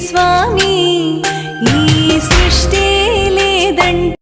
స్వామి ఈ సృష్టి లేదంటే